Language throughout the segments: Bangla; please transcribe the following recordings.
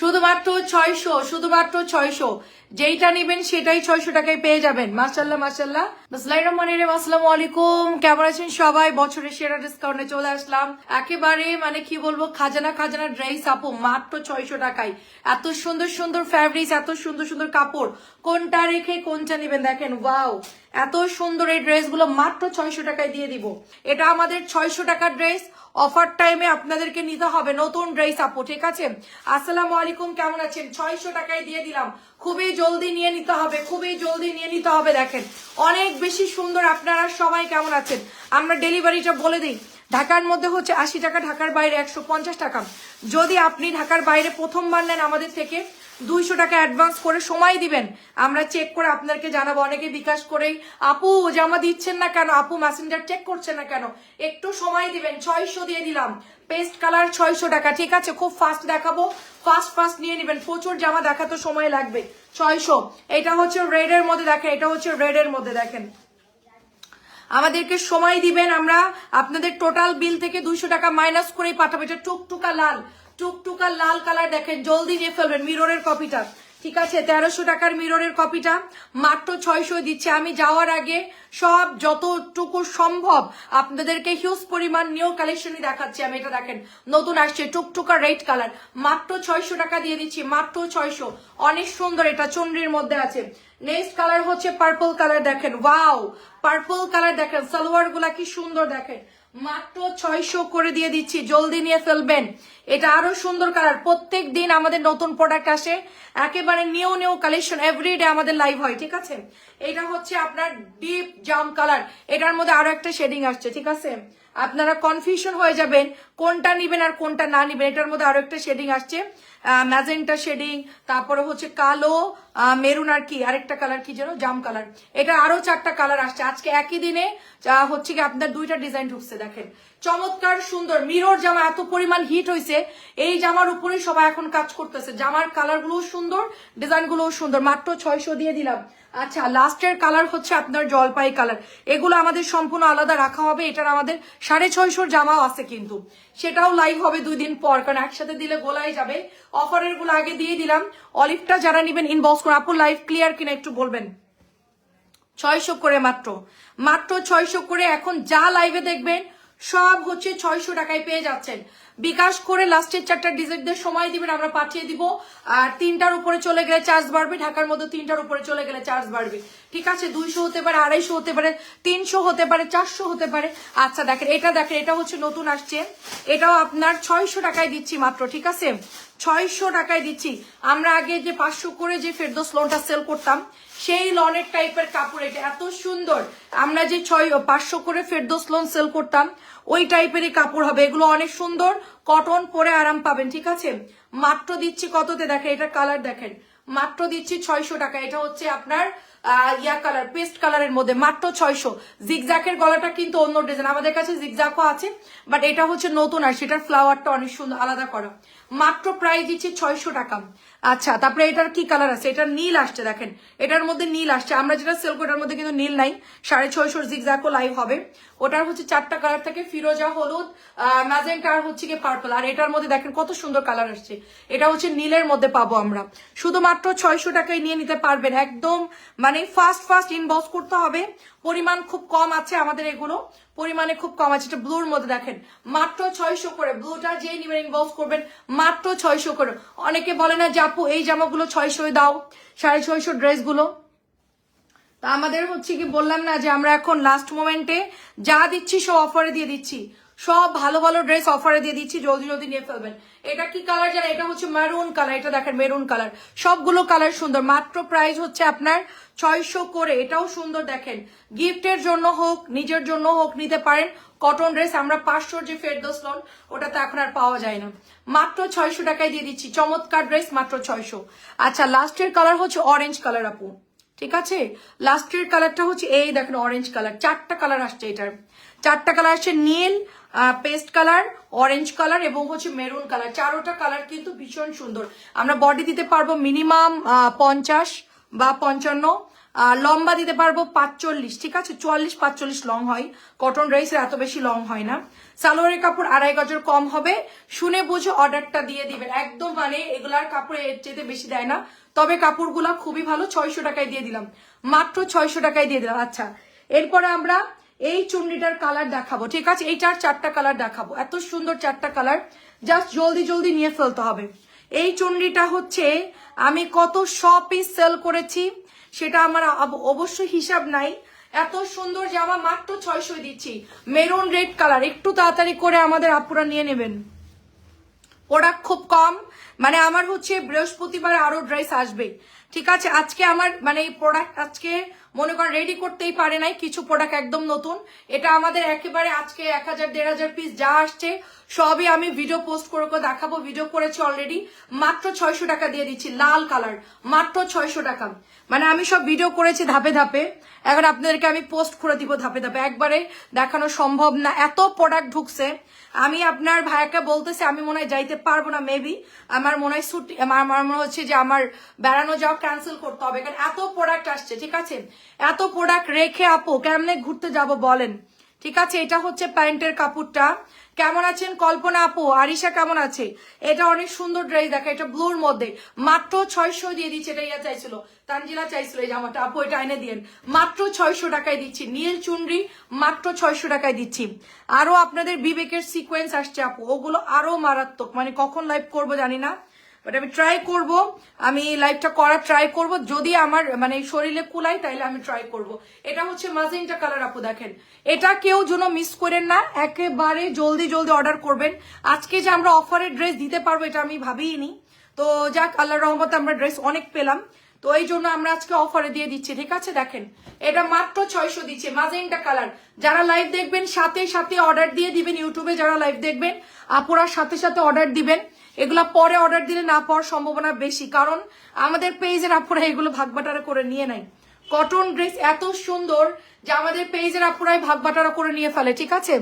শুধুমাত্র ছয়শো শুধুমাত্র ছয়শো। যেইটা নেবেন সেটাই ছয়শো টাকায় পেয়ে যাবেন। মাসাল্লাহ মাসাল্লাহ আসসালাম রহমান আসসালামু আলাইকুম। কেমন আছেন সবাই? বছরের সেরা ডিসকাউন্টে চলে আসলাম। একেবারে মানে কি বলব, খাজানা খাজানা ড্রেস আপু, মাত্র ছয়শো টাকায়। এত সুন্দর সুন্দর ফ্যাব্রিক্স এত সুন্দর সুন্দর কাপড়। কোনটা রেখে কোনটা নেবেন দেখেন? ওয়াও! এত সুন্দর এই ড্রেসগুলো মাত্র ছয়শো টাকায় দিয়ে দিব। এটা আমাদের ছয়শো টাকার ড্রেস। অফার টাইমে আপনাদেরকে নিতে হবে নতুন ড্রেস, আপু, ঠিক আছে? আসসালামু আলাইকুম, কেমন আছেন? ছয়শো টাকায় দিয়ে দিলাম। খুবই জলদি নিয়ে নিতে হবে, খুবই জলদি নিয়ে নিতে হবে, দেখেন। অনেক বেশি সুন্দর আপনারা সবাই কেমন আছেন? আমরা ডেলিভারিটা বলে দিই। ঢাকার মধ্যে হচ্ছে আশি টাকা, ঢাকার বাইরে একশো পঞ্চাশ টাকা। যদি আপনি ঢাকার বাইরে প্রথমবার নেন আমাদের থেকে দুইশো টাকা অ্যাডভান্স করে সময় দিবেন। আমরা চেক করে আপনাদেরকে জানাব। অনেকে বিকাশ করেই, আপু, জামা দিচ্ছেন না কেন? আপু মেসেঞ্জার চেক করছেন না কেন? একটু সময় দিবেন। ছয়শো দিয়ে দিলাম। পেস্ট কালার ছয়শো টাকা, ঠিক আছে? খুব ফাস্ট দেখাবো। ফাস্ট ফাস্ট নিয়ে নেবেন। প্রচুর জামা দেখাতে সময় লাগবে। ছয়শো। এটা হচ্ছে রেড এর মধ্যে দেখেন। এটা হচ্ছে রেড এর মধ্যে দেখেন। আমাদেরকে সময় দিবেন। আমরা আপনাদের টোটাল বিল থেকে দুইশো টাকা মাইনাস করেই পাঠাবো। এটা টুকটুকা লাল। টুকটুকা লাল কালার দেখেন, জলদি নিয়ে ফেলবেন মিররের কপিটা ঠিক আছে, তেরোশো টাকার মিররের কপিটা মাত্র ছয়শো দিচ্ছে। আমি যাওয়ার আগে সব যতটুকু সম্ভব আপনাদেরকে হিউজ পরিমাণ নিউ কালেকশনই দেখাচ্ছি। আমি এটা দেখেন, নতুন আসছে, টুকটুকা রেড কালার মাত্র ছয়শো টাকা দিয়ে দিচ্ছি, মাত্র ছয়শো। অনেক সুন্দর এটা চন্দ্রির মধ্যে আছে। নেক্সট কালার হচ্ছে পার্পল কালার দেখেন। ওয়াও পার্পল কালার দেখেন সালোয়ারগুলা কি সুন্দর দেখেন। মাত্র ছয়শো করে দিয়ে দিচ্ছি, জলদি নিয়ে ফেলবেন। এটা আরও সুন্দর কালার। প্রত্যেক দিন আমাদের নতুন প্রোডাক্ট আসে। একেবারে নিউ নিউ কালেকশন এভরিডে আমাদের লাইভ হয়, ঠিক আছে? এটা হচ্ছে আপনার ডিপ জাম কালার এটার মধ্যে আরও একটা শেডিং আসছে, ঠিক আছে? আপনারা কনফিউশন হয়ে যাবেন কোনটা নিবেন আর কোনটা না নিবেন। এটার মধ্যে আরও একটা শেডিং আসছে। ম্যাজেন্টা শেডিং তারপরে হচ্ছে কালো মেরুন আর কি, আরেকটা কালার কি যেন? জাম কালার এটা আরও চারটা কালার আসছে। আজকে একই দিনে হচ্ছে কি আপনার দুইটা ডিজাইন ঢুকছে, দেখেন। চমৎকার, সুন্দর। মিরর জামা এত পরিমাণ হিট হয়েছে এই জামার উপরে সবাই এখন কাজ করতেছে। জামার কালার গুলোও সুন্দর ডিজাইন গুলোও সুন্দর। মাত্র ছয়শো দিয়ে দিলাম। আচ্ছা লাস্টের কালার হচ্ছে আপনার জলপাই কালার এগুলো আমাদের সম্পূর্ণ আলাদা রাখা হবে। এটার আমাদের সাড়ে ছয়শোর জামাও আছে কিন্তু। সেটাও লাইভ হবে দুই দিন পর, কারণ একসাথে দিলে গোলাই যাবে। অফারেরগুলো আগে দিয়ে দিলাম। অলিভটা যারা নিবেন ইনবক্স করে আপু লাইভ ক্লিয়ার কিনা একটু বলবেন। ছয়শো করে মাত্র। মাত্র ছয়শো করে। এখন যা লাইভে দেখবেন সব হচ্ছে ছয়শো টাকায় পেয়ে যাচ্ছেন। বিকাশ করে লাস্টের চারটা ডিজিটদের সময় দিবেন, আমরা পাঠিয়ে দিব। আর তিনটার উপরে চলে গেলে চার্জ বাড়বে, ঢাকার মধ্যে তিনটার উপরে চলে গেলে চার্জ বাড়বে। ঠিক আছে, দুইশো হতে পারে, আড়াইশো হতে পারে, তিনশো হতে পারে, চারশো হতে পারে। আচ্ছা দেখেন, এটা দেখেন, এটা হচ্ছে নতুন আসছে। এটাও আপনার ছয়শো টাকায় দিচ্ছি মাত্র, ঠিক আছে? ছয়শো টাকায় দিচ্ছি। আমরা আগে যে পাঁচশো করে যে ফেরদোস লোনটা সেল করতাম, সেই লনের টাইপের কাপড়, এটা এত সুন্দর। আমরা যে ছয়, পাঁচশো করে ফেরদোস লোন সেল করতাম ওই টাইপেরই কাপড় হবে। এগুলো অনেক সুন্দর। কটন পরে আরাম পাবেন, ঠিক আছে? মাত্র দিচ্ছি কততে? দেখেন, এটা কালার দেখেন। মাত্র দিচ্ছি ছয়শো টাকা। এটা হচ্ছে আপনার ইয়া কালার পেস্ট কালারের মধ্যে। মাত্র ছয়শো। জিগজাকের গলাটা কিন্তু অন্য ডিজাইন আমাদের কাছে জিগজাকও আছে বাট এটা হচ্ছে নতুন আর সেটার ফ্লাওয়ারটা অনেক সুন্দর, আলাদা করা। মাত্র প্রাইস দিচ্ছি ছয়শো টাকা। আচ্ছা তারপরে এটার কি কালার আছে? এটা নীল আসছে, দেখেন। এটার মধ্যে নীল আসছে। আমরা যেটা সেল করি ওটার মধ্যে কিন্তু নীল নাই। সাড়ে ছয়শোর জিগজাকও লাইভ হবে। ওটার হচ্ছে চারটা কালার থাকে, ফিরোজা, হলুদ ম্যাজেন্টা আর হচ্ছে কি পার্পল আর এটার মধ্যে দেখেন কত সুন্দর কালার আসছে। এটা হচ্ছে নীলের মধ্যে পাবো আমরা। শুধুমাত্র ছয়শো টাকায় নিয়ে নিতে পারবেন। একদম মানে ফাস্ট ফাস্ট ইনবক্স করতে হবে। পরিমাণ খুব কম আছে আমাদের এগুলো। পরিমাণে খুব কম আছে। এটা ব্লুর মধ্যে দেখেন। মাত্র ছয়শো করে। ব্লুটা যেই নিবেন ইনভলভ করবেন, মাত্র ছয়শো করে। অনেকে বলে না যে আপু, এই জামাগুলো ছয়শোয় দাও, সাড়ে ছয়শো ড্রেসগুলো। তা আমাদের হচ্ছে কি, বললাম না যে আমরা এখন লাস্ট মোমেন্টে যা দিচ্ছি সব অফারে দিয়ে দিচ্ছি। সব ভালো ভালো ড্রেস অফারে দিয়ে দিচ্ছি, জলদি জলদি নিয়ে ফেলবেন। এটা কি কালার জানেন? এটা হচ্ছে মেরুন কালার এটা দেখেন মেরুন কালার সবগুলো কালার সুন্দর, মাত্র প্রাইস হচ্ছে আপনার ছয়শো করে। এটাও সুন্দর দেখেন। গিফটের জন্য হোক, নিজের জন্য হোক, নিতে পারেন। কটন ড্রেস আমরা পাঁচশোর যে ফেরদোস লোন ওটা তো এখন আর পাওয়া যায় না। মাত্র ছয়শো টাকায় দিয়ে দিচ্ছি। চমৎকার ড্রেস মাত্র ছয়শো। আচ্ছা লাস্টের কালার হচ্ছে অরেঞ্জ কালার আপু। ঠিক আছে? লাস্টের কালারটা হচ্ছে এই দেখেন অরেঞ্জ কালার চারটা কালার আসছে এটার। চারটা কালার আসছে নীল পেস্ট কালার অরেঞ্জ কালার এবং হচ্ছে মেরুন কালার চারোটা কালার কিন্তু ভীষণ সুন্দর। আমরা বডি দিতে পারব মিনিমাম পঞ্চাশ বা পঞ্চান্ন লম্বা দিতে পারব পাঁচচল্লিশ, ঠিক আছে? চুয়াল্লিশ, পাঁচচল্লিশ লং হয়। কটন ড্রেসের এত বেশি লং হয় না। সালোয়ারের কাপড় আড়াই গজের কম হবে। শুনে বুঝে অর্ডারটা দিয়ে দিবেন। একদম মানে এগুলার কাপড় এর চেয়ে বেশি দেয় না। তবে কাপড়গুলা খুবই ভালো, ছয়শো টাকায় দিয়ে দিলাম। মাত্র ছয়শো টাকায় দিয়ে দিলাম। আচ্ছা এরপরে আমরা এই চুন্ডিটার কালার দেখাবো, ঠিক আছে? এইটার চারটা কালার দেখাবো। এত সুন্দর চারটা কালার জাস্ট জলদি জলদি নিয়ে ফেলতে হবে। এই চুন্ডিটা হচ্ছে, আমি কত শ পিস সেল করেছি, সেটা আমার অব- অবশ্যই হিসাব নাই। এত সুন্দর জামা মাত্র ছয়শো দিচ্ছি। মেরুন রেড কালার একটু তাড়াতাড়ি করে আমাদের আপুরা নিয়ে নেবেন। প্রোডাক্ট খুব কম মানে আমার হচ্ছে বৃহস্পতিবার আরও ড্রেস আসবে। ঠিক আছে? আজকে আমার মানে প্রোডাক্ট আজকে মনে করেন রেডি করতেই পারে নাই, কিছু প্রোডাক্ট একদম নতুন। এটা আমাদের একেবারে আজকে এক হাজার, দেড় হাজার পিস যা আসছে, সবই আমি ভিডিও পোস্ট করে দেখাবো। ভিডিও করেছি অলরেডি মাত্র ছয়শো টাকা দিয়ে দিচ্ছি, লাল কালার মাত্র ছয়শো টাকা। মানে আমি সব ভিডিও করেছি ধাপে ধাপে। এখন আপনাদেরকে আমি পোস্ট করে দিব ধাপে ধাপে। একবারে দেখানো সম্ভব না। এত প্রোডাক্ট ঢুকছে। আমি আপনার ভাইয়াকে বলতেছি, আমি মনে হয় যাইতে পারব না মেবি আমার মনে হয় ছুটি, আমার আমার মনে হচ্ছে যে আমার বেড়ানো যাওয়া ক্যান্সেল করতে হবে, কারণ এত প্রোডাক্ট আসছে, ঠিক আছে? এত প্রোডাক্ট রেখে আপু কেমনে ঘুরতে যাব বলেন? ঠিক আছে, এটা হচ্ছে প্যান্টের কাপড়টা। কেমন আছেন কল্পনা আপু? আরিশা কেমন আছে? এটা অনেক সুন্দর ড্রেস দেখা, এটা ব্লুর মধ্যে। মাত্র ছয়শো দিয়ে দিচ্ছে এটা ইয়া চাইছিল। তানজিলা চাইছিল এই জামাটা। আপু, এটা এনে দিয়েন। মাত্র ছয়শো টাকায় দিচ্ছি। নীল চুনরি, মাত্র ছয়শো টাকায় দিচ্ছি। আরও আপনাদের বিবেকের সিকোয়েন্স আসছে, আপু। ওগুলো আরও মারাত্মক। মানে কখন লাইভ করব জানি না। বাট আমি ট্রাই করব। আমি লাইভটা করার ট্রাই করব। যদি আমার মানে শরীরে কুলাই তাইলে আমি ট্রাই করব। এটা হচ্ছে মাজেন্টা কালার আপু, দেখেন। এটা কেউ যেন মিস করেন না। একেবারে জলদি জলদি অর্ডার করবেন। আজকে যে আমরা অফারের ড্রেস দিতে পারব, এটা আমি ভাবিনি তো যাক আল্লাহ রহমতে আমরা ড্রেস অনেক পেলাম। তো এই জন্য আমরা আজকে অফারে দিয়ে দিচ্ছি, ঠিক আছে? দেখেন, এটা মাত্র ছয়শো দিচ্ছে, মাজেন্টা কালার যারা লাইভ দেখবেন, সাথে সাথে অর্ডার দিয়ে দিবেন ইউটিউবে, যারা লাইভ দেখবেন, আপুরা সাথে সাথে অর্ডার দিবেন। এগুলা পরে অর্ডার দিলে না পাওয়ার সম্ভাবনা বেশি, কারণ আমাদের পেজের আপুরা এগুলো ভাগবাটারা করে নিয়ে নেয়। কটন ড্রেস এত সুন্দর যে আমাদের পেজের আপুরাই ভাগবাটারা করে নিয়ে ফেলে, ঠিক আছে?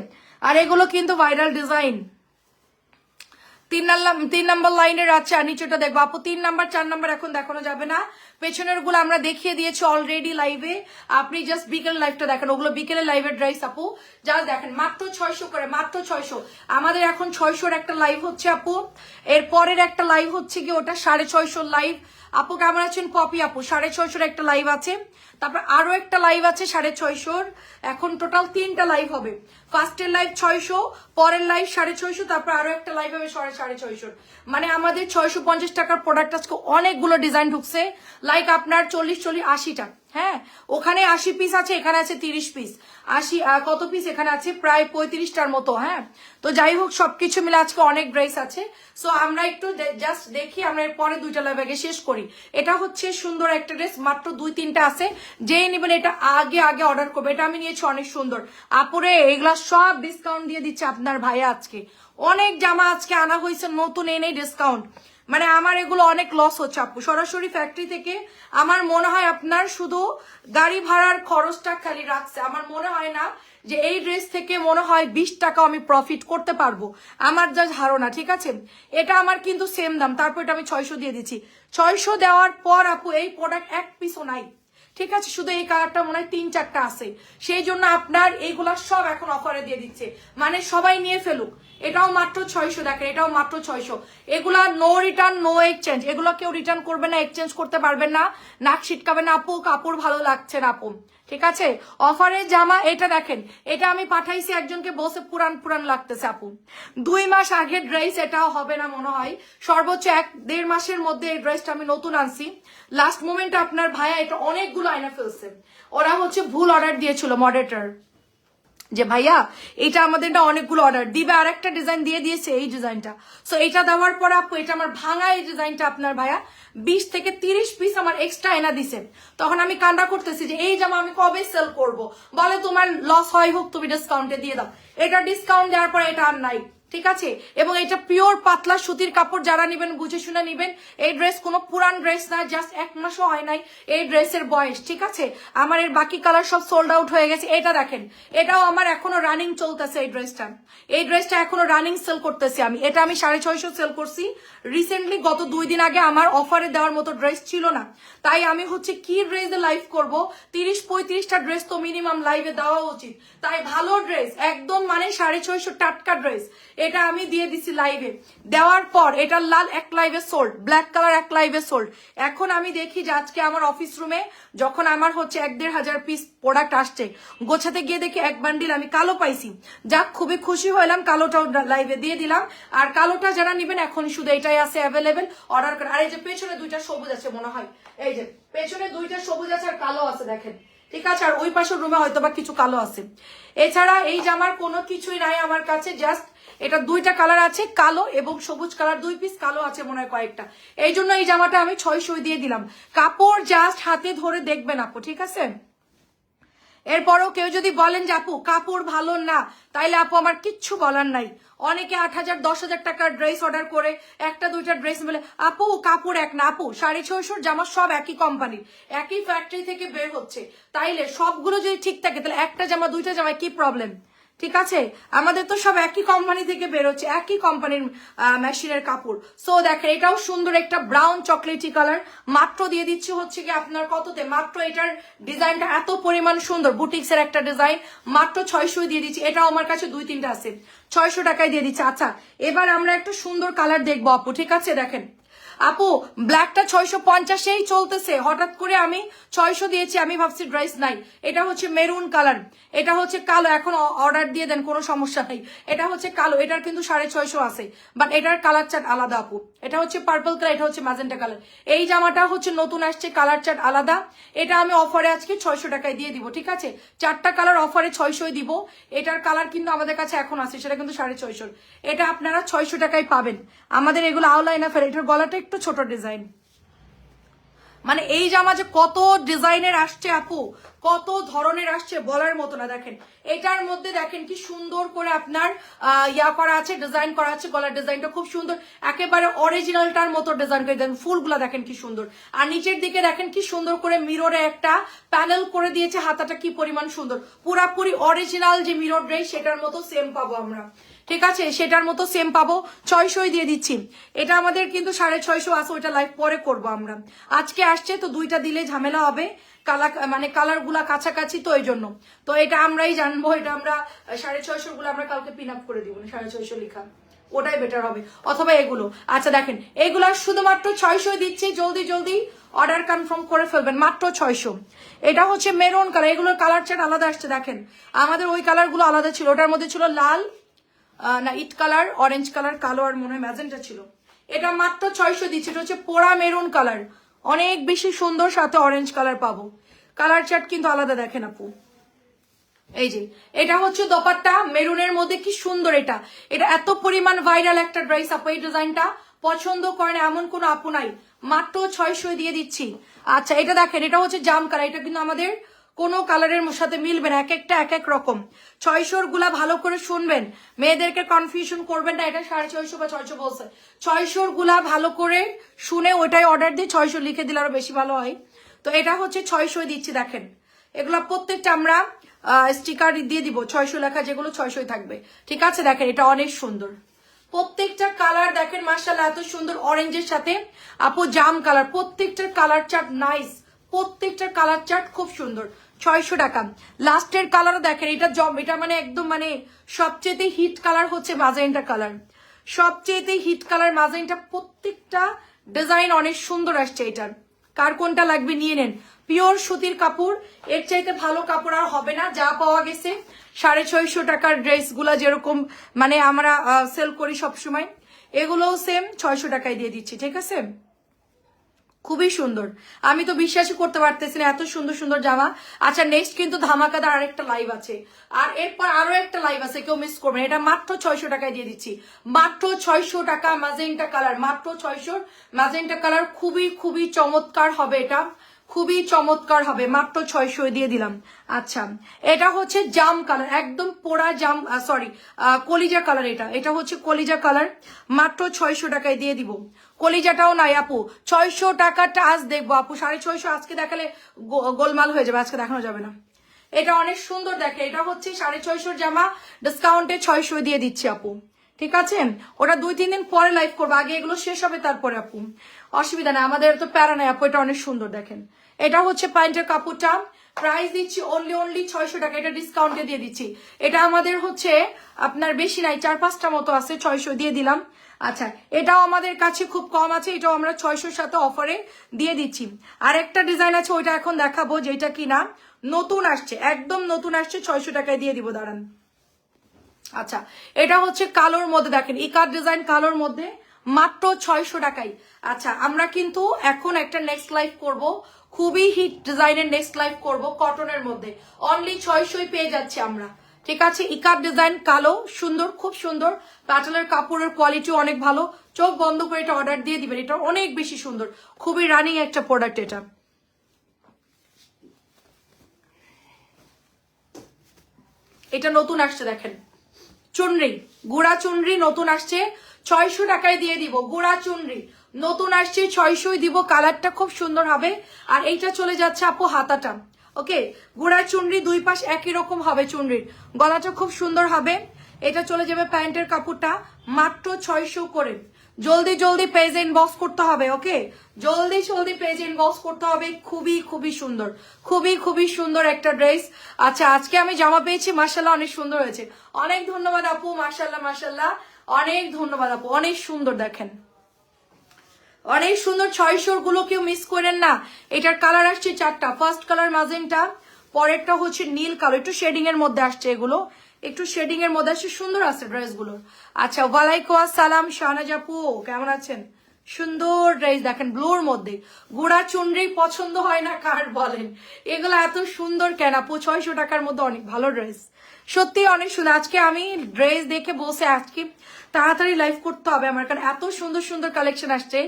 আর এগুলো কিন্তু ভাইরাল ডিজাইন তিন নাম্বার তিন নাম্বার লাইনের আছে আর নিচেটা দেখব। আপু, তিন নাম্বার, চার নাম্বার এখন দেখানো যাবে না। পেছনেরগুলো আমরা দেখিয়ে দিয়েছি অলরেডি লাইভে আপনি জাস্ট বিকেল লাইভটা দেখেন। ওগুলো বিকেলের লাইভের ড্রাইস আপু। যা দেখেন, মাত্র ছয়শো করে, মাত্র ছয়শো। আমাদের এখন ছয়শোর একটা লাইভ হচ্ছে আপু। এর পরের একটা লাইভ হচ্ছে কি ওটা? সাড়ে ছয়শোর লাইভ আপু, কেমন আছেন? পপি আপু, সাড়ে ছয়শোর একটা লাইভ আছে। তারপর আরও একটা লাইভ আছে সাড়ে ছয়শোর। এখন টোটাল তিনটা লাইভ হবে। ফার্স্টের লাইভ ছয়শো, পরের লাইভ সাড়ে ছয়শো, তারপর আরও একটা লাইভ হবে সাড়ে সাড়ে ছয়শোর। মানে আমাদের ছয়শো পঞ্চাশ টাকার প্রোডাক্ট আজকে অনেকগুলো ডিজাইন ঢুকছে। লাইক আপনার চল্লিশ চল্লিশ, আশিটা। হ্যাঁ? ওখানে আশি পিস আছে, এখানে আছে তিরিশ পিস আশি কত পিস এখানে আছে? প্রায় পঁয়ত্রিশটার মতো হ্যাঁ? তো যাই হোক, সবকিছু মিলে আজকে অনেক ড্রেস আছে। সো আমরা একটু জাস্ট দেখি, আমরা পরে দুইটা লাইভ শেষ করি। এটা হচ্ছে সুন্দর একটা ড্রেস মাত্র দুই, তিনটা আছে। যেই নেবেন এটা আগে আগে অর্ডার করবে। এটা আমি নিয়েছি অনেক সুন্দর। আপুরে, এগুলা সব ডিসকাউন্ট দিয়ে দিচ্ছে আপনার ভাইয়া আজকে। অনেক জামা আজকে আনা হয়েছে, নতুন এনেই ডিসকাউন্ট মানে আমার এগুলো অনেক লস হচ্ছে। আপু, সরাসরি ফ্যাক্টরি থেকে আমার মনে হয় আপনার শুধু গাড়ি ভাড়ার খরচটা খালি রাখছে। আমার মনে হয় না যে এই ড্রেস থেকে মনে হয় বিশ টাকা আমি প্রফিট করতে পারব। আমার যা ধারণা, ঠিক আছে? এটা আমার কিন্তু সেম দাম। তারপর এটা আমি ছয়শো দিয়ে দিচ্ছি। ছয়শো দেওয়ার পর আপু, এই প্রোডাক্ট এক পিসও নাই। ঠিক আছে? শুধু এই কালারটা মনে হয় তিন চারটা আছে। সেই জন্য আপনার এইগুলা সব এখন অফারে দিয়ে দিচ্ছে। মানে সবাই নিয়ে ফেলুক। এটাও মাত্র ছয়শো, দেখেন, এটাও মাত্র ছয়শো। এগুলা নো রিটার্ন নো এক্সচেঞ্জ এগুলো কেউ রিটার্ন করবে না এক্সচেঞ্জ করতে পারবেন না। নাক ছিটকাবে না, আপু, কাপড় ভালো লাগছে না, আপু। ঠিক আছে? অফারের জামা, এটা দেখেন, এটা আমি পাঠাইছি একজনকে, বসে, পুরান পুরান লাগতেছে, আপু। দুই মাস আগের ড্রেস এটাও হবে না মনে হয়। সর্বোচ্চ এক, দেড় মাসের মধ্যে এই ড্রেসটা আমি নতুন আনছি। লাস্ট মোমেন্টে আপনার ভাইয়া এটা অনেকগুলো আয়না ফেলছে। ওরা হচ্ছে ভুল অর্ডার দিয়েছিল মডারেটর যে ভাইয়া, এটা আমাদের না অনেকগুলো অর্ডার দিবে আর একটা ডিজাইন দিয়ে দিয়েছে এই ডিজাইনটা সো এটা দেওয়ার পরে আপু, এটা আমার ভাঙা এই ডিজাইনটা আপনার ভাইয়া। বিশ থেকে তিরিশ পিস আমার এক্সট্রা এনা দিছেন। তখন আমি কান্ডা করতেছি যে, এই জামা আমি কবে সেল করব? বলে, তোমার লস হয় হোক, তুমি ডিসকাউন্টে দিয়ে দাও। এটা ডিসকাউন্ট দেওয়ার পর এটা আর নাই। ঠিক আছে? এবং এটা পিওর পাতলা সুতির কাপড়, যারা নেবেন বুঝে শুনে নেবেন। এই ড্রেস কোনো পুরান ড্রেস না জাস্ট এক মাসও হয় নাই এই ড্রেসের বয়স, ঠিক আছে? আমার এর বাকি কালার সব সোল্ড আউট হয়ে গেছে। এটা দেখেন, এটাও আমার এখনও রানিং চলতেছে এই ড্রেসটা এই ড্রেসটা এখনও রানিং সেল করতেছি আমি। এটা আমি সাড়ে ছয়শো সেল করছি। রিসেন্টলি গত দুই দিন আগে আমার অফারে দেওয়ার মতো ড্রেস ছিল না। তাই আমি হচ্ছে কি ড্রেসে লাইভ করব? তিরিশ পঁয়ত্রিশটা ড্রেস তো মিনিমাম লাইভে দেওয়া উচিত। তাই ভালো ড্রেস একদম মানে সাড়ে ছয়শো টাটকা ড্রেস এটা আমি দিয়ে দিছি লাইভে দেওয়ার পর এটা লাল এক লাইভে সোল্ড ব্ল্যাক কালার এক লাইভে সোল্ড এখন আমি দেখি যে আজকে আমার অফিস রুমে যখন আমার হচ্ছে এক দেড় হাজার পিস প্রোডাক্ট আসছে, গোছাতে গিয়ে দেখি এক বান্ডিল আমি কালো পাইছি। যাক, খুবই খুশি হইলাম, কালোটাও লাইভে দিয়ে দিলাম। আর কালোটা যারা নেবেন এখন শুধু এটাই আছে অ্যাভেলেবেল অর্ডার করে আর এই যে পেছনে দুইটা সবুজ আছে মনে হয়। এই যে, পেছনে দুইটা সবুজ আছে আর কালো আছে, দেখেন। ঠিক আছে, আর ওই পাশের রুমে হয়তো বা কিছু কালো আছে। এছাড়া এই জামার কোনো কিছুই নাই আমার কাছে জাস্ট এটা দুইটা কালার আছে, কালো এবং সবুজ কালার দুই পিস কালো আছে মনে হয় কয়েকটা। এই জন্য এই জামাটা আমি ছয়শই দিয়ে দিলাম। কাপড় জাস্ট হাতে ধরে দেখবেন আপু, ঠিক আছে? এরপরও কেউ যদি বলেন যে, আপু, কাপড় ভালো না, তাইলে আপু আমার কিচ্ছু বলার নাই। অনেকে আট হাজার, দশ হাজার টাকার ড্রেস অর্ডার করে, একটা, দুইটা ড্রেস বলে, আপু, কাপড় এক না, আপু সাড়ে ছয়শোর জামা সব একই কোম্পানির একই ফ্যাক্টরি থেকে বের হচ্ছে। তাইলে সবগুলো যদি ঠিক থাকে, তাহলে একটা জামা, দুইটা জামায় কি প্রবলেম ঠিক আছে? আমাদের তো সব একই কোম্পানি থেকে বেরোচ্ছে, একই কোম্পানির মেশিনের কাপড়। সো দেখেন, এটাও সুন্দর একটা ব্রাউন চকলেটি কালার মাত্র দিয়ে দিচ্ছি হচ্ছে কি আপনার কততে? মাত্র এটার ডিজাইনটা এত পরিমাণ সুন্দর বুটিক্স এর একটা ডিজাইন মাত্র ছয়শো দিয়ে দিচ্ছি। এটাও আমার কাছে দুই তিনটা আছে। ছয়শো টাকায় দিয়ে দিচ্ছি। আচ্ছা এবার আমরা একটা সুন্দর কালার দেখব আপু, ঠিক আছে? দেখেন আপু ব্ল্যাকটা ছয়শো পঞ্চাশেই চলতেছে। হঠাৎ করে আমি ছয়শো দিয়েছি, আমি ভাবছি ড্রেস নাই। এটা হচ্ছে মেরুন কালার এটা হচ্ছে কালো, এখন অর্ডার দিয়ে দেন, কোনো সমস্যা নেই। এটা হচ্ছে কালো, এটার কিন্তু সাড়ে ছয়শো আছে। বাট এটার কালার চার্ট আলাদা, আপু। এটা হচ্ছে পার্পল কালার এটা হচ্ছে ম্যাজেন্টা কালার এই জামাটা হচ্ছে নতুন আসছে কালার চার্ট আলাদা। এটা আমি অফারে আজকে ছয়শো টাকায় দিয়ে দিব, ঠিক আছে? চারটা কালার অফারে ছয়শোই দিব। এটার কালার কিন্তু আমাদের কাছে এখন আছে, সেটা কিন্তু সাড়ে ছয়শোর। এটা আপনারা ছয়শো টাকায় পাবেন। আমাদের এগুলো আওলাইনা ফের এটার গলাটা একটু ছোট ডিজাইন মানে এই জামা যে কত ডিজাইনের আসছে আপু, কত ধরনের আসছে বলার মতো না, দেখেন। এটার মধ্যে দেখেন কি সুন্দর করে আপনার ইয়া করা আছে ডিজাইন করা আছে, গলার ডিজাইনটা খুব সুন্দর। একেবারে অরিজিনালটার মতো ডিজাইন করে দেন, ফুলগুলো দেখেন কি সুন্দর। আর নিচের দিকে দেখেন কি সুন্দর করে মিররে একটা প্যানেল করে দিয়েছে, হাতাটা কি পরিমাণ সুন্দর। পুরাপুরি অরিজিনাল যে মিরর ড্রেস সেটার মতো সেম পাবো আমরা। ঠিক আছে, সেটার মতো সেম পাবো। ছয়শোই দিয়ে দিচ্ছি। এটা আমাদের কিন্তু সাড়ে ছয়শো আছে, ওইটা লাইভ পরে করব আমরা। আজকে আসছে, তো দুইটা দিলে ঝামেলা হবে। কালা মানে কালারগুলা কাছাকাছি তো এই জন্য। তো এটা আমরাই জানব, এটা আমরা সাড়ে ছয়শো গুলো আমরা কালকে পিন আপ করে দিব সাড়ে ছয়শো লিখা। ওটাই বেটার হবে। অথবা এগুলো। আচ্ছা দেখেন, এগুলো শুধুমাত্র ছয়শো দিচ্ছি। জলদি জলদি অর্ডার কনফার্ম করে ফেলবেন, মাত্র ছয়শো। এটা হচ্ছে মেরুন কালার এগুলোর কালার চার্ট আলাদা আসছে, দেখেন। আমাদের ওই কালারগুলো আলাদা ছিল, ওটার মধ্যে ছিল লাল না, ইট কালার অরেঞ্জ কালার, কালো আর মনে হয় ম্যাজেন্টা ছিল। এটা মাত্র ছয়শো দিচ্ছে, এটা হচ্ছে পোড়া মেরুন কালার। অনেক বেশি সুন্দর, সাথে অরেঞ্জ কালার পাবো। কালার চার্ট কিন্তু আলাদা দেখেন আপু। এই যে, এটা হচ্ছে দোপাট্টা, মেরুনের মধ্যে কি সুন্দর এটা। এটা এত পরিমাণ ভাইরাল একটা ড্রেস আপু, এই ডিজাইনটা। পছন্দ করেন এমন কোনো আপু নাই। মাত্র ছয়শো দিয়ে দিচ্ছি। আচ্ছা এটা দেখেন, এটা হচ্ছে জাম কালার, এটা কিন্তু আমাদের কোনো কালারের সাথে মিলবে না এক একটা এক এক রকম। ছয়শোরগুলা ভালো করে শুনবেন। মেয়েদেরকে কনফিউশন করবেন না, এটা সাড়ে ছয়শো বা ছয়শো বলছে। ছয়শোরগুলা ভালো করে শুনে ওইটাই অর্ডার দিয়ে ছয়শো লিখে দিলে আরও বেশি ভালো হয়। তো এটা হচ্ছে ছয়শো দিচ্ছি, দেখেন। এগুলো প্রত্যেকটা আমরা স্টিকার দিয়ে দিব, ছয়শো লেখা যেগুলো ছয়শোই থাকবে। ঠিক আছে, দেখেন, এটা অনেক সুন্দর। প্রত্যেকটা কালার দেখেন মার্শাল এত সুন্দর অরেঞ্জের সাথে। আপু, জাম কালার প্রত্যেকটার কালার চার্ট নাইস প্রত্যেকটার কালার চার্ট খুব সুন্দর। ছয়শো টাকা। লাস্টের কালারও দেখেন, এটা জম এটা মানে একদম মানে সবচেয়ে হিট কালার হচ্ছে মাজেন্টা কালার সবচেয়ে হিট কালার মাজেন্টা প্রত্যেকটা ডিজাইন অনেক সুন্দর আসছে এটার কার কোনটা লাগবে নিয়ে নেন। পিওর সুতির কাপড়, এর চাইতে ভালো কাপড় আর হবে না, যা পাওয়া গেছে। সাড়ে ছয়শো টাকার ড্রেসগুলা যেরকম মানে আমরা সেল করি সবসময়। এগুলোও সেম ছয়শো টাকায় দিয়ে দিচ্ছি, ঠিক আছে? খুবই সুন্দর। আমি তো বিশ্বাসই করতে পারতেছি না, এত সুন্দর সুন্দর জামা। আচ্ছা নেক্সট কিন্তু ধামাকাদার আরেকটা লাইভ আছে। আর এরপর আরও একটা লাইভ আছে, কেউ মিস করবেন এটা মাত্র ছয়শো টাকায় দিয়ে দিচ্ছি। মাত্র ছয়শো টাকা ম্যাজেন্টা কালার মাত্র ছয়শো। ম্যাজেন্টা কালার খুবই খুবই চমৎকার হবে এটা। খুবই চমৎকার হবে, মাত্র ছয়শো দিয়ে দিলাম। আচ্ছা এটা হচ্ছে জাম কালার একদম পোড়া জাম সরি কলিজা কালার এটা। এটা হচ্ছে কলিজা কালার মাত্র ছয়শো টাকায় দিয়ে দিব। কলিজাটাও নাই আপু। ছয়শো টাকাটা আজ দেখব আপু। সাড়ে ছয়শো আজকে দেখালে গোলমাল হয়ে যাবে, আজকে দেখানো যাবে না। এটা অনেক সুন্দর দেখে। এটা হচ্ছে সাড়ে ছয়শোর জামা ডিসকাউন্টে ছয়শো দিয়ে দিচ্ছি আপু। ঠিক আছে? ওটা দুই, তিন দিন পরে লাইভ করব। আগে এগুলো শেষ হবে তারপরে আপু। অসুবিধা নেই, আমাদের তো প্যারা নেই আপু। এটা অনেক সুন্দর দেখেন। এটা হচ্ছে প্যান্টের কাপড়টা। প্রাইস দিচ্ছি অনলি অনলি ছয়শো টাকা। এটা ডিসকাউন্টে দিয়ে দিচ্ছি। এটা আমাদের হচ্ছে আপনার বেশি নাই, চার পাঁচটা মতো আছে, ছয়শো দিয়ে দিলাম। আচ্ছা এটাও আমাদের কাছে খুব কম আছে, এটাও আমরা ছয়শোর সাথে অফারে দিয়ে দিচ্ছি। আর একটা ডিজাইন আছে, ওইটা এখন দেখাবো, যেটা কি না নতুন আসছে, একদম নতুন আসছে, ছয়শো টাকায় দিয়ে দিব, দাঁড়ান। আচ্ছা এটা হচ্ছে কালোর মধ্যে দেখেন ইকার ডিজাইন কালোর মধ্যে? মাত্র ছয়শো টাকাই আচ্ছা আমরা কিন্তু এখন একটা নেক্সট লাইফ করব খুবই হিট ডিজাইনের নেক্সট লাইফ করব কটনের মধ্যে। অনলি ছয়শোই পেয়ে যাচ্ছি আমরা। ঠিক আছে? ইকার ডিজাইন কালো, সুন্দর, খুব সুন্দর। প্যাটেলের কাপড়ের কোয়ালিটি অনেক ভালো। চোখ বন্ধ করে এটা অর্ডার দিয়ে দিবেন। এটা অনেক বেশি সুন্দর। খুবই রানিং একটা প্রোডাক্ট এটা। এটা নতুন আসছে, দেখেন। চুনরি, গুড়া চুনরি নতুন আসছে। ছয়শো টাকায় দিয়ে দিব। গুড়া চুনরি। নতুন আসছে, ছয়শোই দিব, কালারটা খুব সুন্দর হবে। আর এইটা চলে যাচ্ছে আপু হাতাটা। ওকে গুড়া চুনরি, দুই পাশ একই রকম হবে চুনরির। গলাটা খুব সুন্দর হবে। এটা চলে যাবে প্যান্টের কাপড়টা, মাত্র ছয়শো করে। জলদি জলদি পেজ ইনবক্স করতে হবে, ওকে? জলদি জলদি পেজ ইনবক্স করতে হবে। খুবই খুবই সুন্দর। খুবই খুবই সুন্দর একটা ড্রেস আচ্ছা আজকে আমি জামা পেয়েছি মার্শাল্লাহ অনেক সুন্দর হয়েছে। অনেক ধন্যবাদ আপু মার্শাল্লাহ মার্শাল্লাহ অনেক ধন্যবাদ আপু, অনেক সুন্দর দেখেন। অনেক সুন্দর ছয়শোরগুলো কেউ মিস করেন না। এটার কালার আসছে চারটা। ফার্স্ট কালার মাজেন্টা, পরেরটা হচ্ছে নীল কালার একটু শেডিং এর মধ্যে আসছে এগুলো। একটু শেডিং এর মধ্যে আসছে, সুন্দর আছে ড্রেসগুলো। আচ্ছা ওয়ালাইকুম আসসালাম, শাহনাজ আপু, কেমন আছেন? সুন্দর ড্রেস দেখেন ব্লুর মধ্যে। গুড়া চুনরি পছন্দ হয় না, কার বলেন? এগুলো এত সুন্দর কেন আপু? ছয়শো টাকার মধ্যে অনেক ভালো ড্রেস সত্যি অনেক সুন্দর। আজকে আমি ড্রেস দেখে বসে আজকে তাড়াতাড়ি লাইভ করতে হবে আমার, কারণ এত সুন্দর সুন্দর কালেকশন আসছে,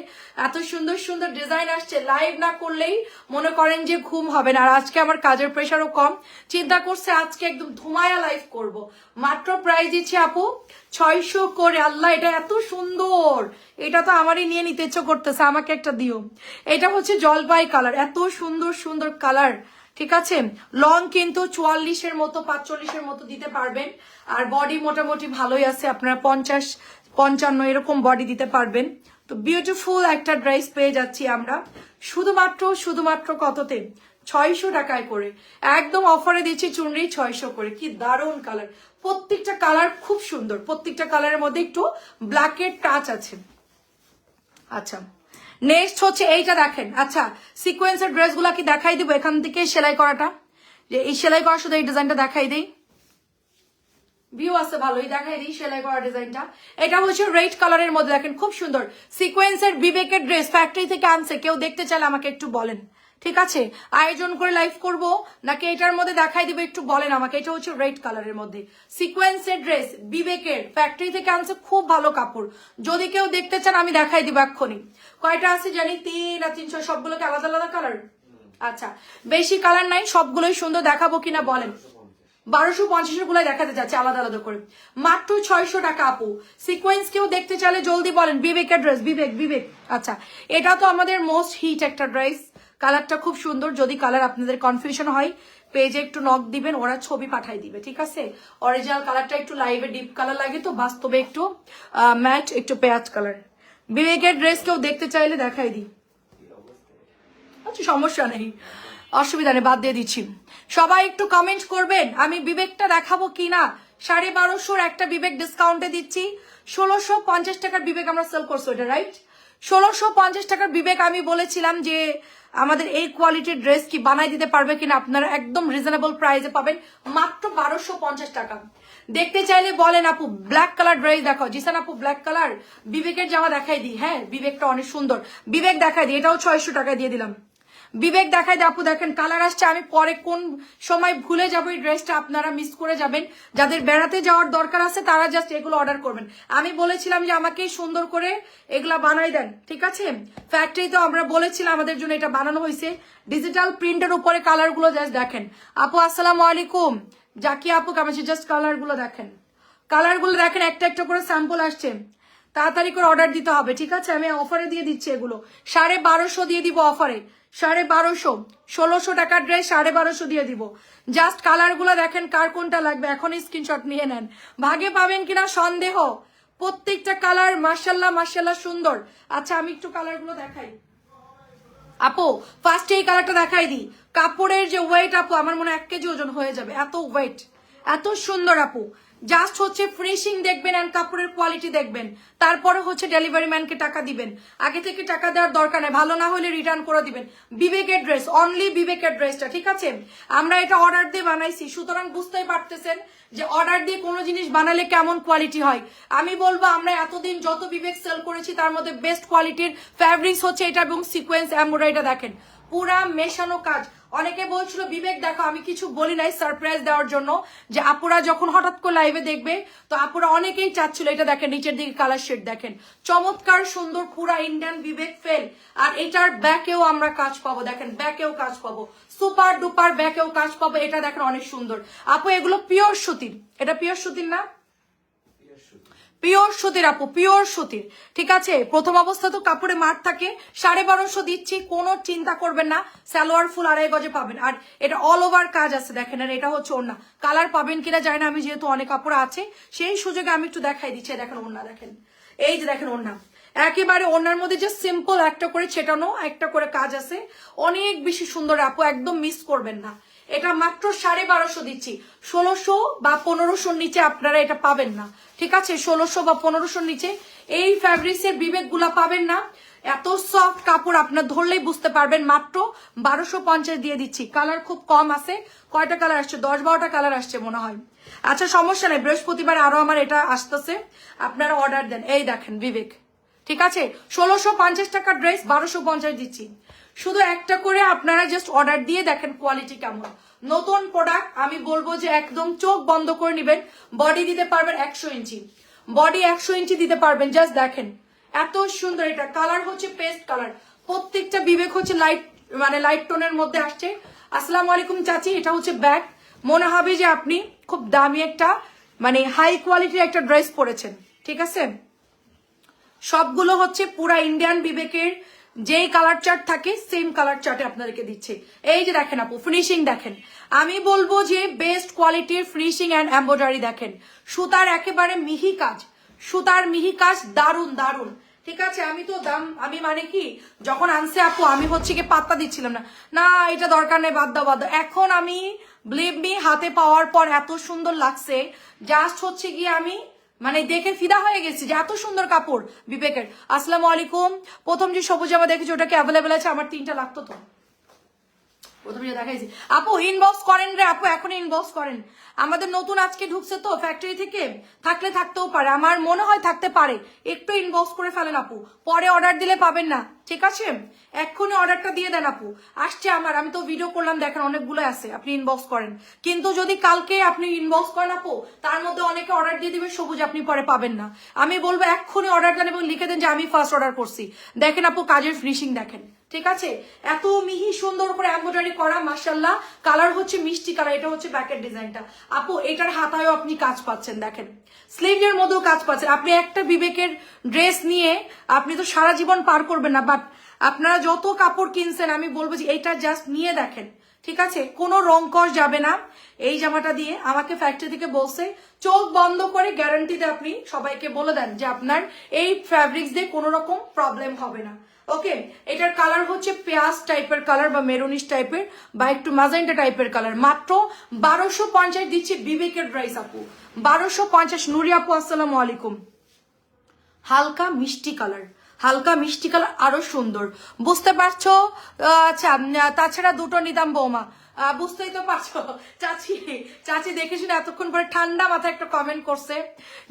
এত সুন্দর সুন্দর ডিজাইন আসছে। লাইভ না করলেই মনে করেন যে ঘুম হবে না। আর আজকে আমার কাজের প্রেশারও কম। চিন্তা করছে আজকে একদম ধুমায়া লাইভ করব। মাত্র প্রাইস দিচ্ছি আপু ছয়শো করে। আল্লাহ, এটা এত সুন্দর! এটা তো আমারই নিয়ে নিতে ইচ্ছে করতেছে, আমাকে একটা দিও। এটা হচ্ছে জলপাই কালার এত সুন্দর সুন্দর কালার ঠিক আছে? লং কিন্তু চুয়াল্লিশের মতো, পাঁচচল্লিশের মতো দিতে পারবেন। আর বডি মোটামুটি ভালোই আছে, আপনারা পঞ্চাশ, পঞ্চান্ন এরকম বডি দিতে পারবেন। তো বিউটিফুল একটা ড্রেস পেয়ে যাচ্ছি আমরা। শুধুমাত্র শুধুমাত্র কততে? ছয়শো টাকায় করে। একদম অফারে দিচ্ছি চুনরি ছয়শো করে। কি দারুণ কালার প্রত্যেকটা কালার খুব সুন্দর। প্রত্যেকটা কালারের মধ্যে একটু ব্ল্যাকের টাচ আছে। আচ্ছা। নেক্সট হচ্ছে এইটা দেখেন। আচ্ছা সিকোয়েন্সের ড্রেসগুলো কি দেখাই দিব? এখান থেকে সেলাই করাটা। যে এই সেলাই করা শুধু এই ডিজাইনটা দেখাই দিই। ভিউ আছে ভালোই দেখাই দিই সেলাই করা ডিজাইনটা এটা হচ্ছে রেড কালারের মধ্যে দেখেন, খুব সুন্দর। সিকোয়েন্সের বিবেকের ড্রেস ফ্যাক্টরি থেকে আনছে। কেউ দেখতে চাইলে আমাকে একটু বলেন। ঠিক আছে, আয়োজন করে লাইভ করব। নাকি এটার মধ্যে দেখাই দিবে, একটু বলেন আমাকে, এটা হচ্ছে রেড কালারের মধ্যে। সিকোয়েন্সের ড্রেস বিবেকের ফ্যাক্টরি থেকে আনছে খুব ভালো কাপড়। যদি কেউ দেখতে চান, আমি দেখাই দিব এক্ষুনি। কয়টা আছে জানি? তিন আর তিনশো সবগুলোকে আলাদা আলাদা কালার আচ্ছা বেশি কালার নাই, সবগুলোই সুন্দর দেখাবো কিনা বলেন। বারোশো পঞ্চাশের গুলাই দেখাতে যাচ্ছে আলাদা আলাদা করে। মাত্র ছয়শো টাকা, আপু। সিকোয়েন্স কেউ দেখতে চাইলে জলদি বলেন, বিবেকের ড্রেস বিবেক বিবেক। আচ্ছা এটা তো আমাদের মোস্ট হিট একটা ড্রেস কালারটা খুব সুন্দর, যদি কালার আপনাদের কনফিউশন হয় পেজে একটু নক দিবেন, ওরা ছবি পাঠাই দিবে, ঠিক আছে? অরিজিনাল কালারটা একটু লাইভে ডিপ কালার লাগে তো, বাস্তবে একটু ম্যাট একটু পেঁয়াজ কালার বিবেকের ড্রেস কেউ দেখতে চাইলে দেখাই দিই। আচ্ছা সমস্যা নেই, অসুবিধা নেই, বাদ দিয়ে দিচ্ছি। সবাই একটু কমেন্ট করবেন, আমি বিবেকটা দেখাবো কি না সাড়ে বারোশোর একটা বিবেক ডিসকাউন্টে দিচ্ছি, ষোলোশো পঞ্চাশ টাকার বিবেক আমরা সেল করছি এটা রাইট ষোলোশো পঞ্চাশ টাকার বিবেক আমি বলেছিলাম যে আমাদের এই কোয়ালিটির ড্রেস কি বানাই দিতে পারবে কিনা আপনারা একদম রিজনেবল প্রাইসে পাবেন। মাত্র বারোশো পঞ্চাশ টাকা। দেখতে চাইলে বলেন আপু ব্ল্যাক কালার ড্রেস দেখো জিসান আপু ব্ল্যাক কালার বিবেকের জামা দেখাই দিই। হ্যাঁ বিবেকটা অনেক সুন্দর। বিবেক দেখাই দিই। এটাও ছয়শো টাকা দিয়ে দিলাম। বিবেক দেখায় আপু দেখেন কালার আসছে, আমি পরে কোন সময় ভুলে যাব এই ড্রেসটা আপনারা মিস করে যাবেন। যাদের বেড়াতে যাওয়ার দরকার আছে, তারা জাস্ট এগুলো অর্ডার করবেন। আমি বলেছিলাম যে আমাকে সুন্দর করে এগুলা বানাই দেন, ঠিক আছে? ফ্যাক্টরি তো আমরা বলেছিলাম আমাদের জন্য এটা বানানো হয়েছে। ডিজিটাল প্রিন্টের উপরে কালারগুলো জাস্ট দেখেন। আপু, আসসালামু আলাইকুম। জাকি আপু কেমন জাস্ট কালারগুলো দেখেন। কালারগুলো দেখেন, একটা একটা করে স্যাম্পল আসছে। তাড়াতাড়ি করে অর্ডার দিতে হবে, ঠিক আছে? আমি অফারে দিয়ে দিচ্ছি এগুলো। সাড়ে বারোশো দিয়ে দিব অফারে সাড়ে বারোশো, ষোলোশো টাকার ড্রেস সাড়ে বারোশো দিয়ে দিব। জাস্ট কালারগুলো দেখেন কার কোনটা লাগবে, এখনই স্ক্রিনশট নিয়ে নেন। ভাগে পাবেন কিনা সন্দেহ, প্রত্যেকটা কালার মার্শাল্লাহ মার্শাল্লাহ সুন্দর। আচ্ছা আমি একটু কালারগুলো দেখাই। আপু ফার্স্টে এই কালারটা দেখাই দিই। কাপড়ের যে ওয়েট আপু, আমার মনে এক কেজি ওজন হয়ে যাবে। এত ওয়েট এত সুন্দর, আপু। জাস্ট হচ্ছে ফিনিশিং দেখবেন অ্যান্ড কাপড়ের কোয়ালিটি দেখবেন। তারপরে হচ্ছে ডেলিভারি ম্যানকে টাকা দিবেন। আগে থেকে টাকা দেওয়ার দরকার নেই। ভালো না হলে রিটার্ন করে দিবেন। বিবেকের ড্রেস অনলি বিবেকের ড্রেসটা ঠিক আছে? আমরা এটা অর্ডার দিয়ে বানাইছি। সুতরাং বুঝতেই পারতেছেন যে অর্ডার দিয়ে কোনো জিনিস বানালে কেমন কোয়ালিটি হয়। আমি বলব, আমরা এতদিন যত বিবেক সেল করেছি, তার মধ্যে বেস্ট কোয়ালিটির ফ্যাব্রিক্স হচ্ছে এটা এবং সিকোয়েন্স এমব্রয়ডারিটা দেখেন। পুরা মেশানো কাজ। অনেকে বলছিল, বিবেক, দেখো, আমি কিছু বলি নাই সারপ্রাইজ দেওয়ার জন্য যে আপুরা যখন হঠাৎ করে লাইভে দেখবে, তো আপুরা অনেকেই চাচ্ছিল, এটা দেখেন, নিচের দিকে কালার শেড দেখেন। চমৎকার, সুন্দর, পুরা ইন্ডিয়ান বিবেক ফেল আর এটার ব্যাকেও আমরা কাজ পাবো, দেখেন ব্যাকেও কাজ পাবো। সুপার ডুপার ব্যাকেও কাজ পাবো, এটা দেখেন অনেক সুন্দর। আপু, এগুলো পিওর সুতির। এটা পিওর সুতির না? পিওর সুতির আপু, পিওর সুতির। ঠিক আছে? প্রথম অবস্থা তো কাপড়ে মার থাকে। সাড়ে বারোশো দিচ্ছি, কোনো চিন্তা করবেন না। স্যালোয়ার ফুল আড়াই গজে পাবেন। আর এটা অল ওভার কাজ আছে, দেখেন, আর এটা হচ্ছে ওড়না। কালার পাবেন কিনা জানি না, আমি যেহেতু অনেক কাপড় আছে, সেই সুযোগে আমি একটু দেখাই দিচ্ছি। দেখেন ওড়না, দেখেন। এই যে দেখেন ওড়না। একেবারে ওনার মধ্যে যে সিম্পল একটা করে ছেটানো, একটা করে কাজ আছে। অনেক বেশি সুন্দর আপু, একদম মিস করবেন না। এটা মাত্র সাড়ে বারোশো দিচ্ছি। ষোলোশো বা পনেরোশোর নিচে আপনারা এটা পাবেন না। ঠিক আছে? ষোলোশো বা পনেরোশোর নিচে এই ফ্যাব্রিক্সের বিবেকগুলা পাবেন না। এত সফট কাপড় আপনার ধরলেই বুঝতে পারবেন। মাত্র বারোশো পঞ্চাশ দিয়ে দিচ্ছি। কালার খুব কম আছে। কয়টা কালার আসছে? দশ বারোটা কালার আসছে মনে হয়। আচ্ছা সমস্যা নেই। বৃহস্পতিবার আরও আমার এটা আসতেছে। আপনারা অর্ডার দেন। এই দেখেন বিবেক। ঠিক আছে? ষোলোশো পঞ্চাশ টাকার ড্রেস বারোশো পঞ্চাশ দিচ্ছি। শুধু একটা করে আপনারা জাস্ট অর্ডার দিয়ে দেখেন কোয়ালিটি কেমন। নতুন প্রোডাক্ট আমি বলব যে একদম চোখ বন্ধ করে নেবেন বডি দিতে পারবেন একশো ইঞ্চি। বডি একশো ইঞ্চি দিতে পারবেন জাস্ট দেখেন। এত সুন্দর এটা কালার হচ্ছে পেস্ট কালার প্রত্যেকটা বিবেক হচ্ছে লাইট মানে লাইট টোনের মধ্যে আসছে। আসসালামু আলাইকুম চাচি, এটা হচ্ছে ব্যাগ মনে হবে যে আপনি খুব দামি একটা মানে হাই কোয়ালিটির একটা ড্রেস পরেছেন, ঠিক আছে? সবগুলো হচ্ছে পুরা ইন্ডিয়ান বিবেকের যেই কালার চার্ট থাকে সেম কালার চার্টে আপনাদেরকে দিচ্ছে। এই যে দেখেন আপু ফিনিশিং দেখেন। আমি বলব যে বেস্ট কোয়ালিটির ফিনিশিং অ্যান্ড এম্ব্রয়ডারি দেখেন। সুতার একেবারে মিহি কাজ। সুতার মিহি কাজ দারুণ দারুণ ঠিক আছে, আমি তো দাম, আমি মানে কি, যখন আনছে আপু, আমি হচ্ছে কি পাত্তা দিচ্ছিলাম না। না, এটা দরকার নেই, বাদ দাও, বাদ এখন আমি বিলিভ মি হাতে পাওয়ার পর এত সুন্দর লাগছে। জাস্ট হচ্ছে কি আমি মানে দেখে ফিদা হয়ে গেছি যে এত সুন্দর কাপড় বিবেকের। আসসালামু আলাইকুম। প্রথম যে সবুজ জামা দেখেছি, ওটা কি অ্যাভেলেবেল আছে? আমার তিনটা লাগতো তো। প্রথমে যে দেখাইছি। আপু ইনবক্স করেন রে আপু এখন ইনবক্স করেন। আমাদের নতুন আজকে ঢুকছে তো ফ্যাক্টরি থেকে। থাকলে থাকতেও পারে, আমার মনে হয় থাকতে পারে। একটু ইনবক্স করে ফেলেন আপু। পরে অর্ডার দিলে পাবেন না। ঠিক আছে? এক্ষুনি অর্ডারটা দিয়ে দেন আপু। আসছে আমার, আমি তো ভিডিও করলাম, দেখেন অনেকগুলো আছে, আপনি ইনবক্স করেন। কিন্তু যদি কালকে আপনি ইনবক্স করেন আপু, তার মধ্যে অনেকে অর্ডার দিয়ে দিবে, সবুজ আপনি পরে পাবেন না। আমি বলব, এক্ষুনি অর্ডার দেন এবং লিখে দেন যে আমি ফার্স্ট অর্ডার করছি। দেখেন আপু, কাজের ফিনিশিং দেখেন। ঠিক আছে? এত মিহি সুন্দর করে এমব্রয়ডারি করা মার্শাল্লাহ কালার হচ্ছে মিষ্টি কালার এটা হচ্ছে ব্যাকের ডিজাইনটা। আপু, এটার হাতায়ও আপনি কাজ পাচ্ছেন, দেখেন। স্লিভের মধ্যেও কাজ পাচ্ছেন আপনি একটা বিবেকের ড্রেস নিয়ে, আপনি তো সারা জীবন পার করবেন না বাট আপনারা যত কাপড় কিনছেন, আমি বলব যে এইটা জাস্ট নিয়ে দেখেন। ঠিক আছে? কোনো রং কষ যাবে না। এই জামাটা দিয়ে আমাকে ফ্যাক্টরি থেকে বলছে, চোখ বন্ধ করে গ্যারান্টিতে আপনি সবাইকে বলে দেন যে আপনার এই ফ্যাব্রিক্স দিয়ে কোনো রকম প্রবলেম হবে না। ওকে এটার কালার হচ্ছে পেঁয়াজ টাইপের কালার বা মেরুনিশ টাইপের বা একটু মাজাইন্টা টাইপের কালার মাত্র বারোশো পঞ্চাশ দিচ্ছে বিবেকের ড্রাইস আপু। বারোশো পঞ্চাশ, নুরি আপু, আসসালাম আলাইকুম। হালকা মিষ্টি কালার হালকা মিষ্টি কালার আরও সুন্দর। বুঝতে পারছ? আচ্ছা তাছাড়া দুটো নিতাম বৌমা। বুঝতেই তো পারছ। চাচি চাচি দেখে শুনে এতক্ষণ পরে ঠান্ডা মাথায় একটা কমেন্ট করছে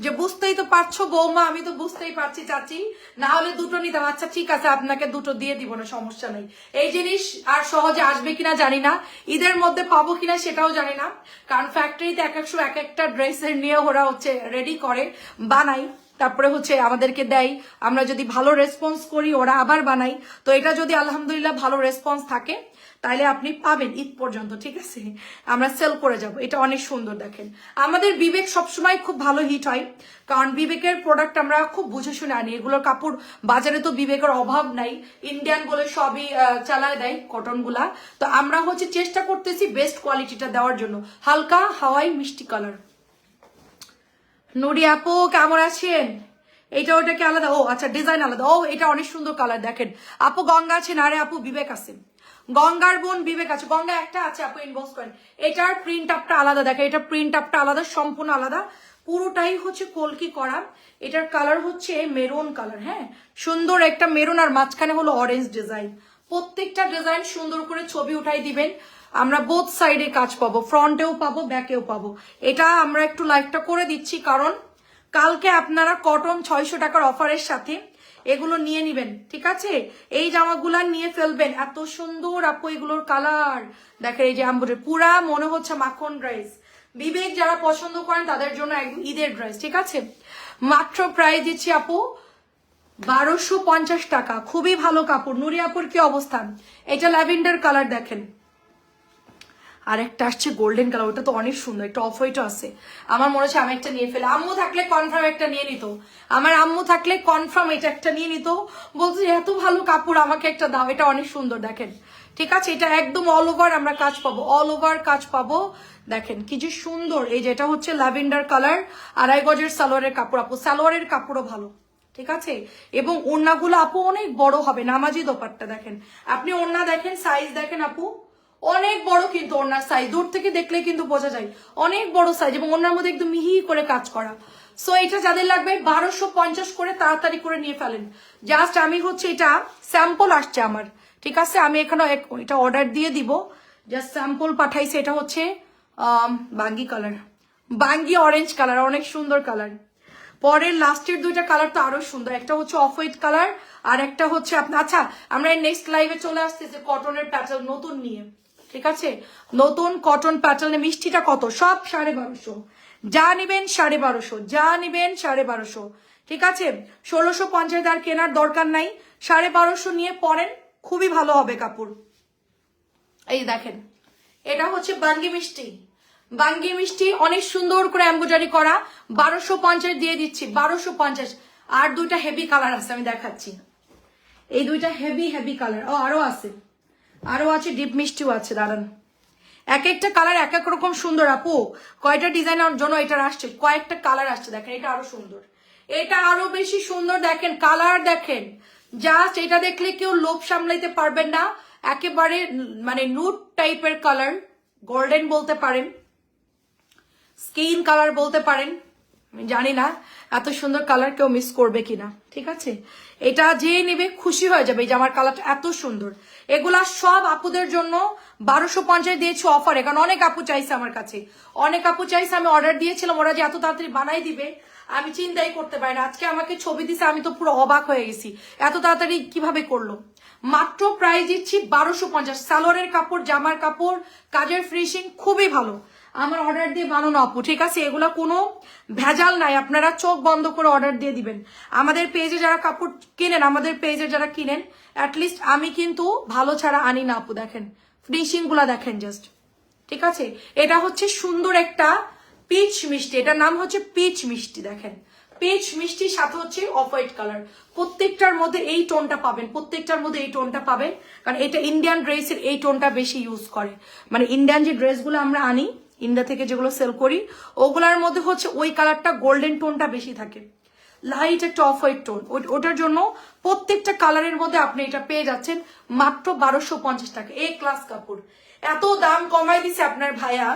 যে, বুঝতেই তো পারছ বৌমা, আমি তো বুঝতেই পারছি চাচি। না হলে দুটো নিতাম। আচ্ছা ঠিক আছে, আপনাকে দুটো দিয়ে দিব, না সমস্যা নেই। এই জিনিস আর সহজে আসবে কিনা জানি না। ঈদের মধ্যে পাবো কিনা সেটাও জানি না। কারণ ফ্যাক্টরিতে এক একশো এক একটা ড্রেসের নিয়ে ওরা হচ্ছে রেডি করে বানাই তারপরে হচ্ছে আমাদেরকে দেয়। আমরা যদি ভালো রেসপন্স করি, ওরা আবার বানাই তো এটা যদি আলহামদুলিল্লাহ ভালো রেসপন্স থাকে তাহলে আপনি পাবেন ঈদ পর্যন্ত, ঠিক আছে? আমরা সেল করে যাব। এটা অনেক সুন্দর, দেখেন। আমাদের বিবেক সবসময় খুব ভালো হিট হয়, কারণ বিবেকের প্রোডাক্ট আমরা খুব বুঝে শুনে আনি। এগুলোর কাপড়, বাজারে তো বিবেকের অভাব নাই। ইন্ডিয়ান বলে সবই চালায় দেয় কটনগুলা তো আমরা হচ্ছে চেষ্টা করতেছি বেস্ট কোয়ালিটিটা দেওয়ার জন্য। হালকা হাওয়াই মিষ্টি কালার নুরি আপু, কেমন আছেন? এইটা ওটাকে আলাদা, ও আচ্ছা ডিজাইন আলাদা। ও, এটা অনেক সুন্দর কালার দেখেন। আপু গঙ্গা আছে না রে আপু বিবেক গঙ্গার বোন বিবেক আছে, গঙ্গা একটা আছে, আপু ইনবক্স করেন। এটার প্রিন্ট আপটা আলাদা, দেখেন, এটা প্রিন্ট আপটা আলাদা, সম্পূর্ণ আলাদা। পুরোটাই হচ্ছে কলকি করা। এটার কালার হচ্ছে মেরুন কালার হ্যাঁ? সুন্দর একটা মেরুন আর মাঝখানে হলো অরেঞ্জ ডিজাইন প্রত্যেকটা ডিজাইন সুন্দর করে ছবি উঠাই দিবেন। আমরা বোথ সাইডে কাজ পাবো ফ্রন্টেও পাবো ব্যাকেও পাবো। এটা আমরা একটু লাইকটা করে দিচ্ছি, কারণ কালকে আপনারা কটন ছয়শো টাকার অফারের সাথে এগুলো নিয়ে নিবেন, ঠিক আছে? এই জামাগুলা নিয়ে ফেলবেন। এত সুন্দর আপু এগুলোর কালার দেখেন এই যে আম্বুরের, পুরা মনে হচ্ছে মাখন ড্রেস বিবেক যারা পছন্দ করেন তাদের জন্য ঈদের ড্রেস ঠিক আছে? মাত্র প্রাইস দিচ্ছি আপু বারোশো পঞ্চাশ টাকা। খুবই ভালো কাপড়। নুরি আপুর কি অবস্থান এটা ল্যাভেন্ডার কালার দেখেন। আর একটা আসছে গোল্ডেন কালার ওটা তো অনেক সুন্দর, একটা অফ হোয়াইটও আছে। আমার মনে হচ্ছে আমি একটা নিয়ে ফেলে, আম্মু থাকলে কনফার্ম একটা নিয়ে নিত। আমার আম্মু থাকলে কনফার্ম এটা একটা নিয়ে নিত। বলছে, এত ভালো কাপড়, আমাকে একটা দাও, এটা অনেক সুন্দর, দেখেন। ঠিক আছে, এটা একদম অল ওভার আমরা কাজ পাবো অল ওভার কাজ পাবো। দেখেন, কি যে সুন্দর, এই যেটা হচ্ছে ল্যাভেন্ডার কালার আড়াই গজের সালোয়ারের কাপড়। আপু, সালোয়ারের কাপড়ও ভালো, ঠিক আছে? এবং ওড়নাগুলো আপু অনেক বড় হবে, নামাজি দোপাট্টা, দেখেন। আপনি ওড়না দেখেন সাইজ দেখেন আপু। অনেক বড় কিন্তু ওনার সাইজ দূর থেকে দেখলে কিন্তু বোঝা যায়। অনেক বড় সাইজ এবং ওনার মধ্যে একদম মিহি করে কাজ করা। সো এটা যাদের লাগবে বারোশো পঞ্চাশ করে তাড়াতাড়ি করে নিয়ে ফেলেন। জাস্ট আমি হচ্ছে এটা স্যাম্পল আসছে আমার। ঠিক আছে? আমি এখানে এটা অর্ডার দিয়ে দিব। জাস্ট স্যাম্পল পাঠাইছে, এটা হচ্ছে বাঙ্গি কালার বাঙ্গি অরেঞ্জ কালার অনেক সুন্দর কালার পরের লাস্টের দুইটা কালার তো আরও সুন্দর। একটা হচ্ছে অফ হোয়াইট কালার আর একটা হচ্ছে আপনার আচ্ছা আমরা নেক্সট লাইভে চলে আসতেছি কটনের প্যাটার্ন নতুন নিয়ে। ঠিক আছে? নতুন কটন প্যাটার্নে মিষ্টিটা কত? সব সাড়ে বারোশো। যা নিবেন সাড়ে বারোশো। যা নিবেন সাড়ে বারোশো। ঠিক আছে? ষোলোশো পঞ্চাশ আর কেনার দরকার নাই। সাড়ে বারোশো নিয়ে পরেন, খুবই ভালো হবে কাপড়। এই দেখেন, এটা হচ্ছে বাঙ্গি মিষ্টি। বাঙ্গি মিষ্টি অনেক সুন্দর করে এম্বোজারি করা। বারোশো পঞ্চাশ দিয়ে দিচ্ছি, বারোশো পঞ্চাশ। আর দুইটা হেভি কালার আছে, আমি দেখাচ্ছি। এই দুইটা হেভি হেভি কালার ও, আরও আছে। আরও আছে ডিপ মিষ্টিও আছে, দাঁড়ান। এক একটা কালার এক এক রকম সুন্দর, আপু। কয়টা ডিজাইনের জন্য এটা আসছে? কয়েকটা কালার আসছে, দেখেন, এটা আরও সুন্দর। এটা আরও বেশি সুন্দর, দেখেন কালার দেখেন। জাস্ট এটা দেখলে কেউ লোভ সামলাইতে পারবেন না। একেবারে মানে নুট টাইপের কালার গোল্ডেন বলতে পারেন। স্কিন কালার বলতে পারেন। আমি জানি না এত সুন্দর কালার কেউ মিস করবে কিনা, ঠিক আছে? এটা যে নেবে খুশি হয়ে যাবে এই জামার কালারটা এত সুন্দর। এগুলা সব আপুদের জন্য বারোশো পঞ্চাশ দিয়েছি অফারে কারণ অনেক আপু চাইছে আমার কাছে। অনেক আপু চাইছে আমি অর্ডার দিয়েছিলাম, ওরা যে এত তাড়াতাড়ি বানাই দিবে, আমি চিন্তাই করতে পারি না। আজকে আমাকে ছবি দিছে, আমি তো পুরো অবাক হয়ে গেছি। এত তাড়াতাড়ি কীভাবে করল? মাত্র প্রাইস দিচ্ছি বারোশো পঞ্চাশ। সালোয়ারের কাপড়, জামার কাপড়, কাজের ফিনিশিং খুবই ভালো। আমার অর্ডার দিয়ে বানানো আপু, ঠিক আছে? এগুলো কোনো ভেজাল নাই। আপনারা চোখ বন্ধ করে অর্ডার দিয়ে দিবেন। আমাদের পেজে যারা কাপড় কিনেন, আমাদের পেজে যারা কিনেন অ্যাটলিস্ট আমি কিন্তু ভালো ছাড়া আনি না আপু, দেখেন। ফিনিশিংগুলা দেখেন জাস্ট ঠিক আছে? এটা হচ্ছে সুন্দর একটা পিচ মিষ্টি। এটার নাম হচ্ছে পিচ মিষ্টি, দেখেন। পিচ মিষ্টির সাথে হচ্ছে অফ হোয়াইট কালার প্রত্যেকটার মধ্যে এই টোনটা পাবেন, প্রত্যেকটার মধ্যে এই টোনটা পাবেন। কারণ এটা ইন্ডিয়ান ড্রেসের এই টোনটা বেশি ইউজ করে। মানে ইন্ডিয়ান যে ড্রেসগুলো আমরা আনি ইন্ডিয়া থেকে যেগুলো সেল করি, ওগুলার মধ্যে হচ্ছে ওই কালারটা গোল্ডেন টোনটা বেশি থাকে। লাইট একটা অফ হোয়াইট টোন ওটার জন্য প্রত্যেকটা কালারের মধ্যে আপনি এটা পেয়ে যাচ্ছেন মাত্র বারোশো পঞ্চাশ টাকা। এ ক্লাস কাপড়। এত দাম কমাই দিছে আপনার ভাইয়া।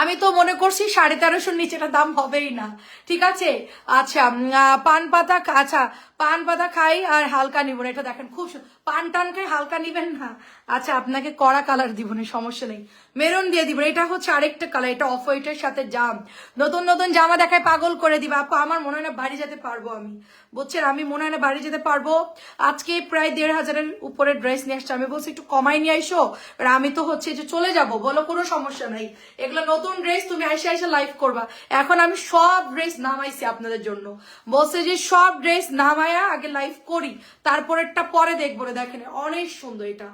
আমি তো মনে করছি সাড়ে তেরোশোর নিচেটা দাম হবেই না। ঠিক আছে? আচ্ছা পান পাতা আচ্ছা পান পাতা খাই আর হালকা নিব এটা দেখেন, খুব পান টান খাই হালকা নিবেন না। আচ্ছা আপনাকে কড়া কালার দিব না, সমস্যা নেই। মেরুন দিয়ে দিব। এটা হচ্ছে আরেকটা কালার এটা অফ হোয়াইটের সাথে জাম নতুন নতুন জামা দেখায় পাগল করে দিবা। আপু, আমার মনে হয় না বাড়ি যেতে পারব আমি। বুঝছেন? আমি মনে হয় না বাড়ি যেতে পারব। আজকে প্রায় দেড় হাজারের উপরে ড্রেস নিয়ে আসছে। আমি বলছি, একটু কমাই নিয়ে আইসো। আর আমি তো হচ্ছে যে চলে যাব বলো কোনো সমস্যা নাই। এগুলো নতুন ড্রেস তুমি আইসে আইসে লাইভ করবা। এখন আমি সব ড্রেস নামাইছি আপনাদের জন্য। বলছে যে সব ড্রেস নামায়া আগে লাইভ করি। তারপরেরটা পরে দেখব। রে দেখেন, অনেক সুন্দর এটা।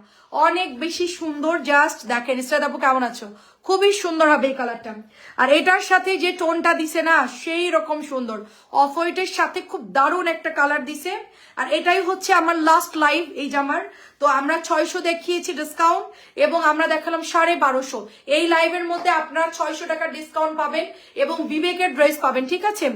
অনেক বেশি সুন্দর জাস্ট দেখেন ইসরাত কেমন আছো? খুবই সুন্দর হবে এই কালারটা আর এটার সাথে যে টোনটা দিছে না, সেই রকম সুন্দর। অফ হোয়াইটের সাথে খুব দারুণ একটা কালার দিছে। আর এটাই হচ্ছে আমার লাস্ট লাইভ এই জামার। তো আমরা ছয়শো দেখিয়েছি ডিসকাউন্ট এবং আমরা দেখালাম সাড়ে বারোশো। এই লাইভের মধ্যে আপনারা ছয়শো টাকা ডিসকাউন্ট পাবেন এবং বিবেকের ড্রেস পাবেন, ঠিক আছে?